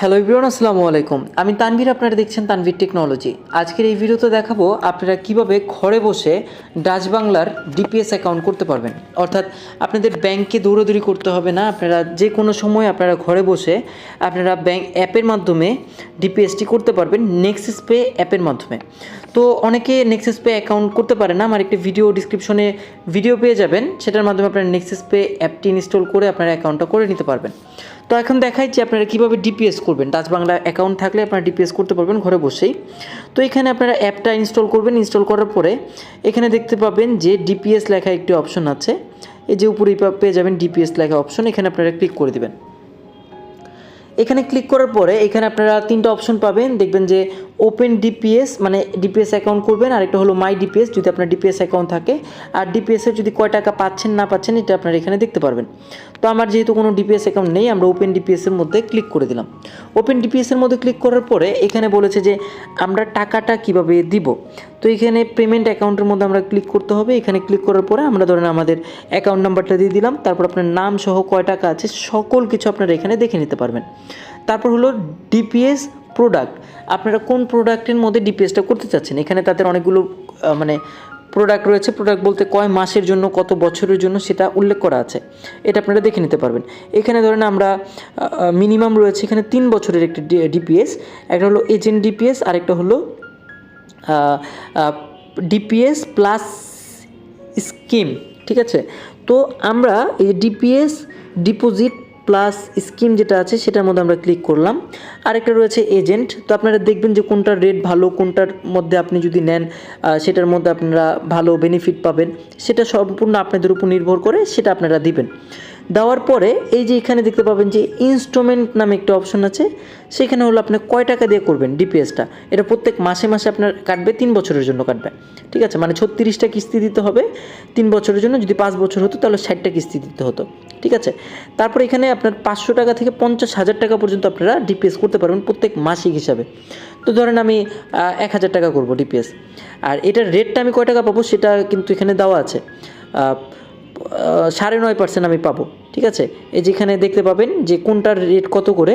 Hello Ibran আসসালামু আলাইকুম। আমি তানভীর, আপনারা দেখছেন তানভীর টেকনোলজি আজকের এই ভিডিওতে দেখাবো আপনারা কীভাবে ঘরে বসে ডাচ বাংলার ডিপিএস অ্যাকাউন্ট করতে পারবেন। অর্থাৎ আপনাদের ব্যাংকে দৌড়াদৌড়ি করতে হবে না, আপনারা যে কোনো সময় আপনারা ঘরে বসে আপনারা ব্যাংক অ্যাপের মাধ্যমে ডিপিএসটি করতে পারবেন নেক্সিস পে অ্যাপের মাধ্যমে। তো অনেকে নেক্সিস পে অ্যাকাউন্ট করতে পারে না, আমার একটি ভিডিও ডিসক্রিপশনে ভিডিও পেয়ে যাবেন, সেটার মাধ্যমে আপনারা নেক্সিস পে অ্যাপটি ইনস্টল করে আপনারা অ্যাকাউন্টটা করে নিতে পারবেন। তো এখন দেখাই যে আপনারা কীভাবে ডিপিএস করবেন। ডাচ বাংলা অ্যাকাউন্ট থাকলে আপনারা ডিপিএস করতে পারবেন ঘরে বসেই। তো এখানে আপনারা অ্যাপটা ইনস্টল করবেন। ইনস্টল করার পরে এখানে দেখতে পাবেন যে ডিপিএস লেখা একটি অপশন আছে। এই যে উপরে পেয়ে যাবেন ডিপিএস লেখা অপশন এখানে আপনারা ক্লিক করে দেবেন। এখানে ক্লিক করার পরে এখানে আপনারা তিনটা অপশন পাবেন। দেখবেন যে ওপেন ডিপিএস মানে ডিপিএস অ্যাকাউন্ট করবেন, আর একটা হলো মাই ডিপিএস, যদি আপনার ডিপিএস অ্যাকাউন্ট থাকে। আর ডিপিএসের যদি কয় টাকা পাচ্ছেন, না পাচ্ছেন, এটা আপনারা এখানে দেখতে পারবেন। তো আমার যেহেতু কোনো ডিপিএস অ্যাকাউন্ট নেই, আমরা ওপেন ডিপিএসের মধ্যে ক্লিক করে দিলাম। ওপেন ডিপিএসের মধ্যে ক্লিক করার পরে এখানে বলেছে যে, আমরা টাকাটা কীভাবে দিব? তো এখানে পেমেন্ট অ্যাকাউন্টের মধ্যে আমরা ক্লিক করতে হবে। এখানে ক্লিক করার পরে আমরা ধরেন আমাদের অ্যাকাউন্ট নাম্বারটা দিয়ে দিলাম। তারপর আপনার নাম সহ কয় টাকা আছে, সকল কিছু আপনারা এখানে দেখে নিতে পারবেন। তারপর হলো ডিপিএস প্রোডাক্ট আপনারা কোন প্রোডাক্টের মধ্যে ডিপিএসটা করতে চাচ্ছেন? এখানে তাদের অনেকগুলো মানে প্রোডাক্ট রয়েছে। প্রোডাক্ট বলতে কয় মাসের জন্য, কত বছরের জন্য সেটা উল্লেখ করা আছে। এটা আপনারা দেখে নিতে পারবেন। এখানে ধরেন আমরা মিনিমাম রয়েছে এখানে তিন বছরের একটি ডিপিএস একটা হলো এজেন্ট ডিপিএস আরেকটা হলো ডিপিএস প্লাস স্কিম ঠিক আছে? তো আমরা এই ডিপিএস ডিপোজিট প্লাস স্কিম যেটা আছে, সেটার মধ্যে আমরা ক্লিক করলাম। আরেকটা রয়েছে এজেন্ট তো আপনারা দেখবেন যে কোনটার রেট ভালো, কোনটার মধ্যে আপনি যদি নেন সেটার মধ্যে আপনারা ভালো বেনিফিট পাবেন। সেটা সম্পূর্ণ আপনাদের উপর নির্ভর করে, সেটা আপনারা দিবেন। দেওয়ার পরে এই যে এখানে দেখতে পাবেন যে ইনস্টলমেন্ট নামে একটা অপশন আছে, সেখানে হলো আপনি কয় টাকা দিয়ে করবেন ডিপিএসটা এটা প্রত্যেক মাসে মাসে আপনার কাটবে, তিন বছরের জন্য কাটবে। ঠিক আছে? মানে ছত্রিশটা কিস্তি দিতে হবে, তিন বছরের জন্য। যদি পাঁচ বছর হতো, তাহলে ষাটটা কিস্তি দিতে হতো। ঠিক আছে? তারপর এখানে আপনার পাঁচশো টাকা থেকে পঞ্চাশ হাজার টাকা পর্যন্ত আপনারা ডিপিএস করতে পারবেন প্রত্যেক মাসিক হিসাবে। তো ধরেন আমি এক হাজার টাকা করব ডিপিএস আর এটার রেটটা আমি কয় টাকা পাবো, সেটা কিন্তু এখানে দেওয়া আছে। সাড়ে নয় পার্সেন্ট আমি পাবো, ঠিক আছে? এই যেখানে দেখতে পাবেন যে কোনটার রেট কত করে,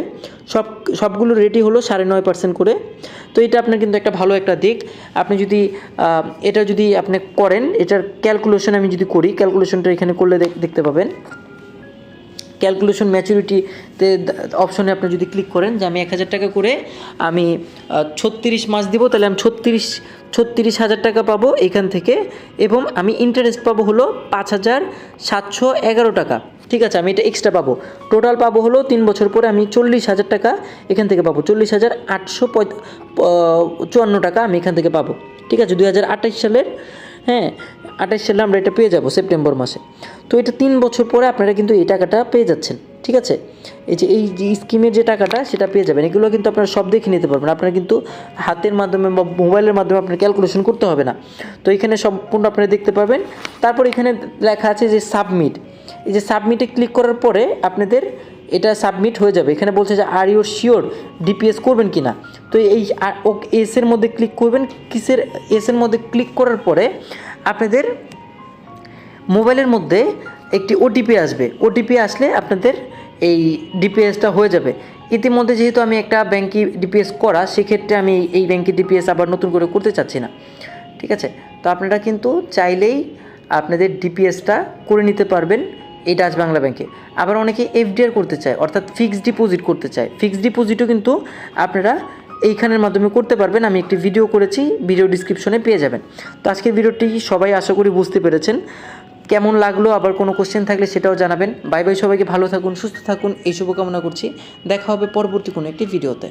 সব সবগুলো রেটই হলো সাড়ে নয় পার্সেন্ট করে। তো এটা আপনার কিন্তু একটা ভালো একটা দিক। আপনি যদি এটা যদি আপনি করেন, এটার ক্যালকুলেশন আমি যদি করি ক্যালকুলেশনটা এখানে করলে দেখতে পাবেন। ক্যালকুলেশন ম্যাচুরিটিতে অপশনে আপনি যদি ক্লিক করেন যে আমি এক হাজার টাকা করে আমি ছত্রিশ মাস দিব, তাহলে আমি ছত্রিশ ছত্রিশ হাজার টাকা পাবো এখান থেকে এবং আমি ইন্টারেস্ট পাবো হলো পাঁচ হাজার সাতশো এগারো টাকা। ঠিক আছে, আমি এটা এক্সট্রা পাবো। টোটাল পাবো হলো তিন বছর পরে আমি চল্লিশ হাজার টাকা এখান থেকে পাবো। চল্লিশ হাজার আটশো পঁয়- চুয়ান্ন টাকা আমি এখান থেকে পাবো। ঠিক আছে, দুই হাজার আঠাশ সালের হ্যাঁ সালে আমরা এটা পেয়ে যাব সেপ্টেম্বর মাসে। তো এটা তিন বছর পরে আপনারা কিন্তু এই টাকাটা পেয়ে যাচ্ছেন, ঠিক আছে? এই যে এই যে স্কিমের যে টাকাটা, সেটা পেয়ে যাবেন। এগুলো কিন্তু আপনারা সব দেখে নিতে পারবেন। আপনারা কিন্তু হাতের মাধ্যমে বা মোবাইলের মাধ্যমে আপনার ক্যালকুলেশন করতে হবে না। তো এখানে সম্পূর্ণ আপনারা দেখতে পাবেন। তারপর এখানে লেখা আছে যে সাবমিট এই যে সাবমিটে ক্লিক করার পরে আপনাদের এটা সাবমিট হয়ে যাবে। এখানে বলছে যে আর ইউর শিওর ডিপিএস করবেন কি না? তো এই এস এর মধ্যে ক্লিক করবেন। কিসের এস এর মধ্যে ক্লিক করার পরে আপনাদের মোবাইলের মধ্যে একটি ওটিপি আসবে। ওটিপি আসলে আপনাদের এই ডিপিএসটা হয়ে যাবে। ইতিমধ্যে যেহেতু আমি একটা ব্যাংকে ডিপিএস করা, সেক্ষেত্রে আমি এই ব্যাংকে ডিপিএস আবার নতুন করে করতে চাচ্ছি না। ঠিক আছে? তো আপনারা কিন্তু চাইলেই আপনাদের ডিপিএসটা করে নিতে পারবেন। এই ডাচ বাংলা ব্যাংকে আবার অনেকে এফডিআর করতে চায়, অর্থাৎ ফিক্সড ডিপোজিট করতে চায়। ফিক্সড ডিপোজিটও কিন্তু আপনারা এইখানের মাধ্যমে করতে পারবেন। আমি একটি ভিডিও করেছি ভিডিও ডিসক্রিপশনে পেয়ে যাবেন। তো আজকের ভিডিওটি সবাই আশা করি বুঝতে পেরেছেন। কেমন লাগল, আবার কোনো কোশ্চেন থাকলে সেটাও জানাবেন। বাই বাই সবাইকে, ভালো থাকুন, সুস্থ থাকুন, এই শুভকামনা করছি। দেখা হবে পরবর্তী কোনো একটি ভিডিওতে